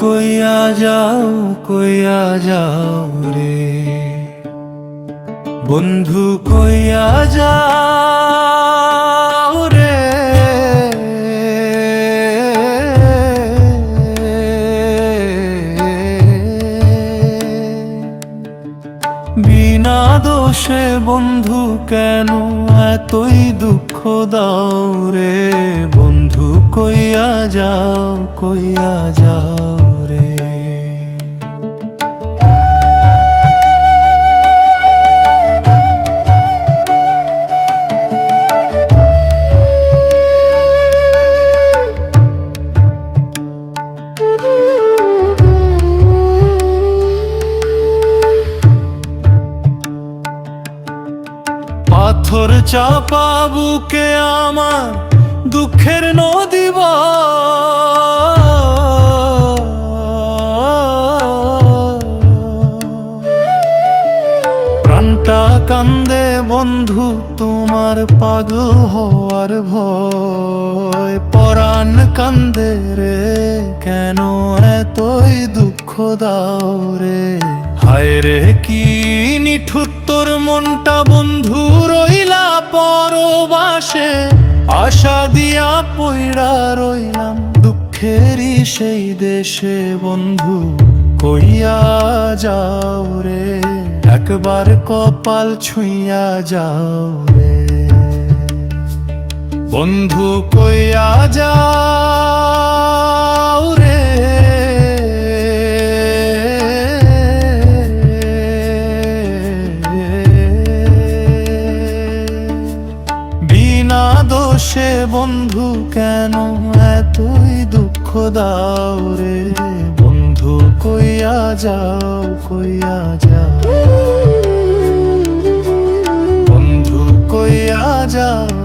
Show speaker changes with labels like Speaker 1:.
Speaker 1: কইয়া যাও কইয়া যাও রে বন্ধু কইয়া যাও রে বিনা দোষে বন্ধু কেন এতই দুঃখ দাও রে বন্ধু কইয়া যাও কইয়া যাও পাথর চাপা বুকে আমার দুঃখের নদী প্রাণটা কান্দে বন্ধু, তোমার পাগল হওয়ার ভয়। পরাণ কান্দে রে, কেন এতই দুঃখ দাও রে? হায় রে, কি নিঠুর তোর মনটা বন্ধু। পরবাসে আশা দিয়া পইড়া রইলাম। দুঃখেরই সেই দেশে বন্ধু, কইয়া যাও রে। একবার কপাল ছুঁইয়া যাও রে। বন্ধু, কইয়া যাও। দোষে বন্ধু কেন এতই দুঃখ দাও রে? বন্ধু, কইয়া যাও কইয়া যাও। বন্ধু, কইয়া যাও।